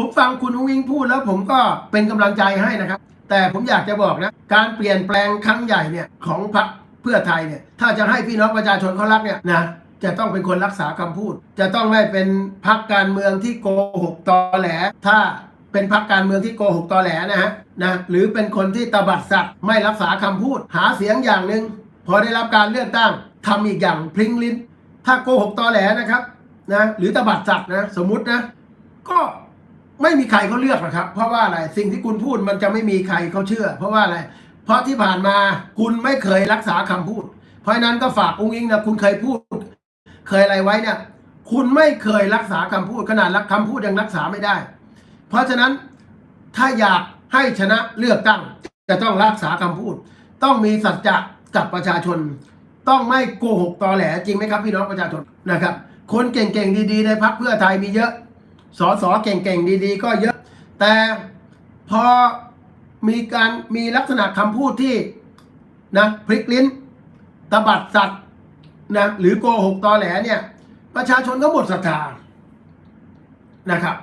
ผมฟังคุณอุ้งอิงพูดแล้วผมก็เป็นกำลังใจให้นะครับ แต่ผมอยากจะบอกนะ การเปลี่ยนแปลงครั้งใหญ่เนี่ยของพรรคเพื่อไทยเนี่ยถ้าจะให้พี่น้องประชาชนเขารักเนี่ยนะจะต้องเป็นคนรักษาคำพูด จะต้องไม่เป็นพรรคการเมืองที่โกหกตอแหล ถ้าเป็นพรรคการเมืองที่โกหกตอแหลนะฮะนะหรือเป็นคนที่ตบัดสัตว์ไม่รักษาคำพูด หาเสียงอย่างหนึ่งพอได้รับการเลือกตั้งทำอีกอย่างพลิงลิ้น ถ้าโกหกตอแหลนะครับนะหรือตบัดสัตว์นะสมมตินะก็ ไม่มีใครเขาเลือกหรอกครับ เพราะว่าอะไรสิ่งที่คุณพูดมันจะไม่มีใครเขาเชื่อ เพราะว่าอะไร เพราะที่ผ่านมาคุณไม่เคยรักษาคำพูด เพราะนั้นก็ฝากองค์อิงนะคุณเคยพูด เคยอะไรไว้เนี่ย คุณไม่เคยรักษาคำพูดขนาดรักคำพูดยังรักษาไม่ได้ เพราะฉะนั้นถ้าอยากให้ชนะเลือกตั้ง จะต้องรักษาคำพูด ต้องมีสัจจะกับประชาชน ต้องไม่โกหกตอแหลจริงไหมครับพี่น้องประชาชนนะครับ คนเก่งๆดีๆในพรรคเพื่อไทยมีเยอะ สอสอเก่งๆดีๆ ก็เยอะ แต่พอมีการมีลักษณะคำพูดที่นะพลิกลิ้นตบัดสัตว์นะหรือโกหกตอแหลเนี่ย ประชาชนก็หมดศรัทธานะครับ